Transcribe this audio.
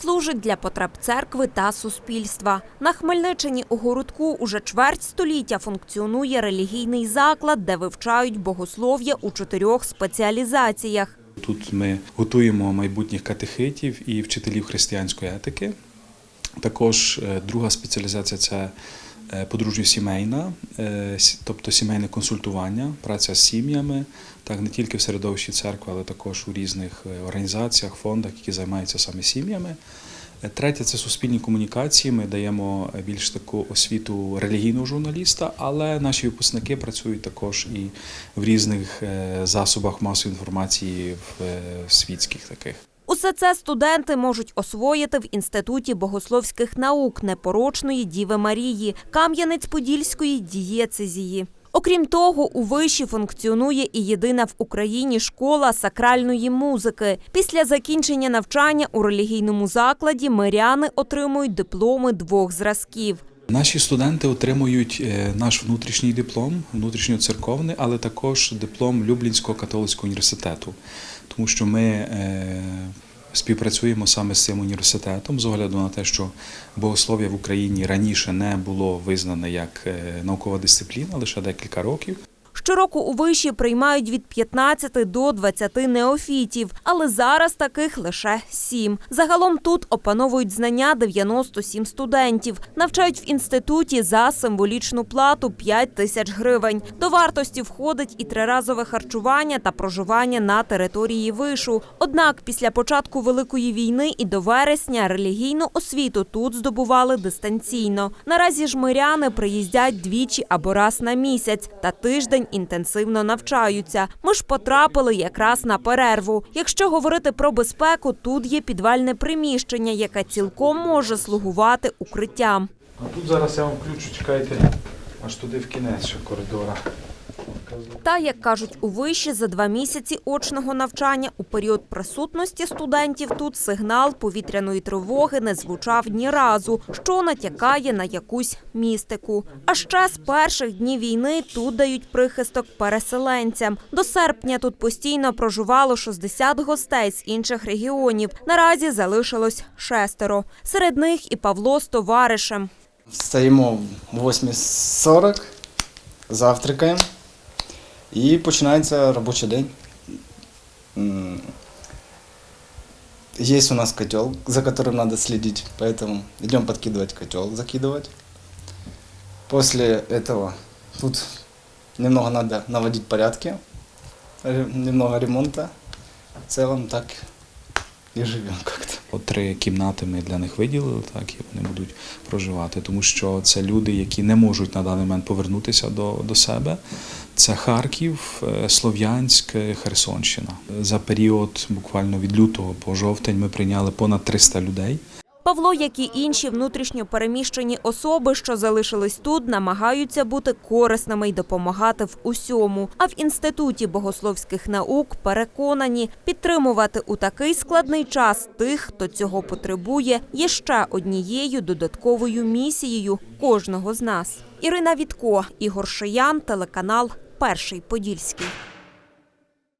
служить для потреб церкви та суспільства. На Хмельниччині у городку уже чверть століття функціонує релігійний заклад, де вивчають богослов'я у чотирьох спеціалізаціях. Тут ми готуємо майбутніх катехитів і вчителів християнської етики. Також е, друга спеціалізація це е, подружньо-сімейна, е, тобто сімейне консультування, праця з сім'ями, так не тільки в середовищі церкви, але також у різних е, організаціях, фондах, які займаються саме сім'ями. Третє це суспільні комунікації. Ми даємо більш таку освіту релігійного журналіста, але наші випускники працюють також і в різних засобах масової інформації в світських таких. Усе це студенти можуть освоїти в Інституті богословських наук непорочної Діви Марії Кам'янець-Подільської дієцезії. Окрім того, у виші функціонує і єдина в Україні школа сакральної музики. Після закінчення навчання у релігійному закладі миряни отримують дипломи двох зразків. Наші студенти отримують е, наш внутрішній диплом, внутрішньоцерковний, але також диплом Люблінського католицького університету, тому що ми е, співпрацюємо саме з цим університетом з огляду на те, що богослов'я в Україні раніше не було визнане як е, наукова дисципліна лише декілька років. Щороку у виші приймають від 15 до 20 неофітів, але зараз таких лише 7. Загалом тут опановують знання 97 студентів. Навчають в інституті за символічну плату 5 тисяч гривень. До вартості входить і триразове харчування та проживання на території вишу. Однак після початку Великої війни і до вересня релігійну освіту тут здобували дистанційно. Наразі ж миряни приїздять двічі або раз на місяць та тиждень інтенсивно навчаються. Ми ж потрапили якраз на перерву. Якщо говорити про безпеку, тут є підвальне приміщення, яке цілком може слугувати укриттям. А тут зараз я вам включу, чекайте аж туди в кінець коридора. Та, як кажуть у виші, за два місяці очного навчання у період присутності студентів тут сигнал повітряної тривоги не звучав ні разу, що натякає на якусь містику. А ще з перших днів війни тут дають прихисток переселенцям. До серпня тут постійно проживало 60 гостей з інших регіонів. Наразі залишилось шестеро. Серед них і Павло з товаришем. Встаємо в 8.40, завтракаємо і починається робочий день. Есть у нас котел, за которым надо следить, поэтому идем подкидывать котел, закидывать. После этого тут немного надо наводить порядки, ре- немного ремонта. В целом так и живем как-то. От Три кімнати ми для них виділили, так і вони будуть проживати, тому що це люди, які не можуть на даний момент повернутися до, до себе. Це Харків, е, Слов'янськ, е, Херсонщина. За період буквально від лютого по жовтень ми прийняли понад 300 людей. Павло, як і інші внутрішньо переміщені особи, що залишились тут, намагаються бути корисними й допомагати в усьому. А в інституті богословських наук переконані, підтримувати у такий складний час тих, хто цього потребує, є ще однією додатковою місією кожного з нас. Ірина Вітко, Ігор Шиян, телеканал Перший Подільський.